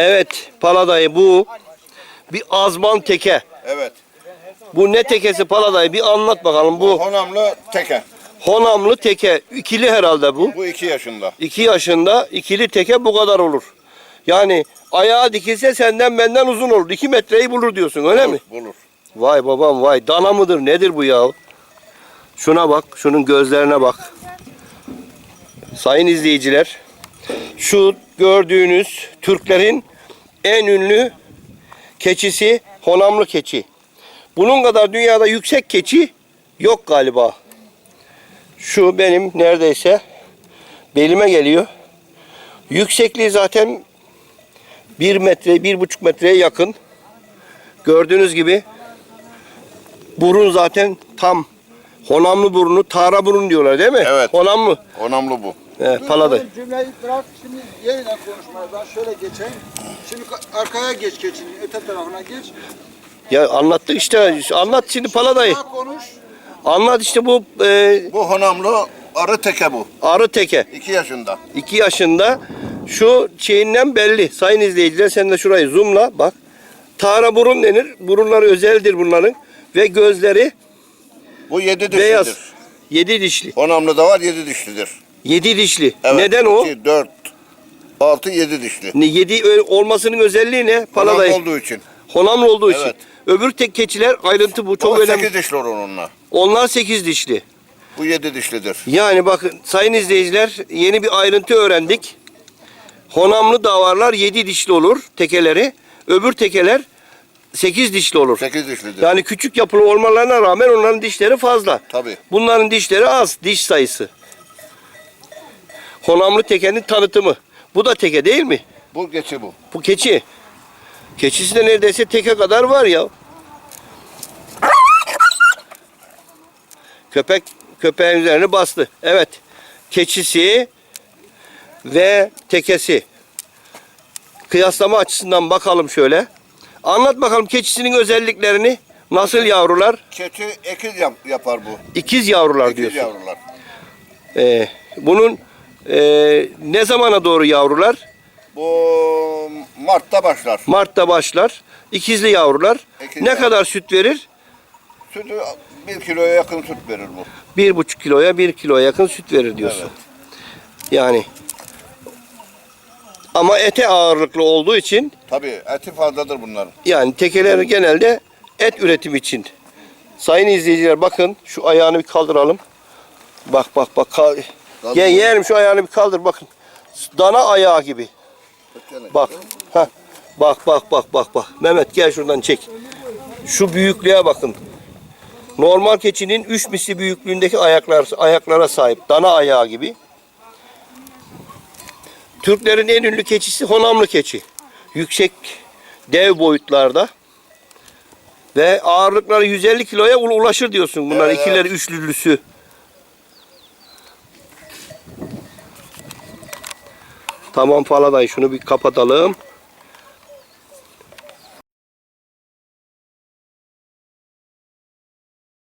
Evet Paladayı bu bir azman teke. Evet. Bu ne tekesi Paladayı bir anlat bakalım. Bu Honamlı teke. Honamlı teke. ikili herhalde bu. Bu iki yaşında. 2 yaşında ikili teke bu kadar olur. Yani ayağı dikilse senden benden uzun olur. 2 metreyi bulur diyorsun öyle mi? Bulur. Vay babam vay dana mıdır nedir bu ya? Şuna bak şunun gözlerine bak. Sayın izleyiciler şu gördüğünüz Türklerin en ünlü keçisi Honamlı keçi. Bunun kadar dünyada yüksek keçi yok galiba. Şu benim neredeyse belime geliyor. Yüksekliği zaten bir metre, bir buçuk metreye yakın. Gördüğünüz gibi burun zaten tam Honamlı burnu, Tara burun diyorlar değil mi? Evet. Honamlı. Honamlı bu. Evet, paladay. Dur, Cümleyi bırak şimdi yeniden konuşmaya ben şöyle geçeyim. Şimdi ka- arkaya geç keçinin öte tarafına geç. Ya anlattık işte. Anlat şimdi paladayı. Konuş. Anlat işte bu e, Bu honamlı arı teke bu. arı teke. İki yaşında. 2 yaşında şu şeyinden belli. Sayın izleyiciler sen de şurayı zoomla bak. Tara burun denir. Burunları özeldir bunların. Ve gözleri Bu yedi dişlidir. beyaz. Yedi dişli. Honamlı da var yedi dişlidir. Yedi dişli. Evet. Neden o? İki, dört, altı, yedi dişli. Ne, yedi ö- olmasının özelliği ne? Honamlı Paladayı. olduğu için. Honamlı olduğu için. Evet. Öbür tek keçiler ayrıntı bu. Çok Bu önemli. sekiz dişli olur onunla. Onlar sekiz dişli. Bu yedi dişlidir. Yani bakın sayın izleyiciler yeni bir ayrıntı öğrendik. Honamlı davarlar yedi dişli olur tekeleri. Öbür tekeler sekiz dişli olur. Sekiz dişlidir. Yani küçük yapılı olmalarına rağmen onların dişleri fazla. Tabii. Bunların dişleri az, diş sayısı. Honamlı tekenin tanıtımı. Bu da teke değil mi? Bu geçi bu. Bu keçi. Keçisi de neredeyse teke kadar var ya. Köpek köpeğin üzerine bastı. Evet. Keçisi ve tekesi. Kıyaslama açısından bakalım şöyle. Anlat bakalım keçisinin özelliklerini. Nasıl yavrular? Keçi ekiz yap, yapar bu. İkiz yavrular Ekiz diyorsun. yavrular. Ee, bunun ee, ne zamana doğru yavrular? Bu Mart'ta başlar. Mart'ta başlar. İkizli yavrular. İkiz ne yavru. kadar süt verir? Sütü bir kiloya yakın süt verir bu. Bir buçuk kiloya bir kiloya yakın süt verir diyorsun. Evet. Yani ama ete ağırlıklı olduğu için Tabii eti fazladır bunların. yani tekeleri genelde et üretimi için. Sayın izleyiciler bakın şu ayağını bir kaldıralım. Bak bak bak. Kal- Kaldır. Ye, yeğenim şu ayağını bir kaldır bakın. Dana ayağı gibi. Bak. Heh. Bak bak bak bak bak. Mehmet gel şuradan çek. Şu büyüklüğe bakın. Normal keçinin üç misli büyüklüğündeki ayaklar ayaklara sahip. Dana ayağı gibi. Türklerin en ünlü keçisi Honamlı keçi. Yüksek dev boyutlarda. Ve ağırlıkları 150 kiloya ul- ulaşır diyorsun. Bunlar Evet, ikileri üçlülüsü. Tamam Faladay şunu bir kapatalım.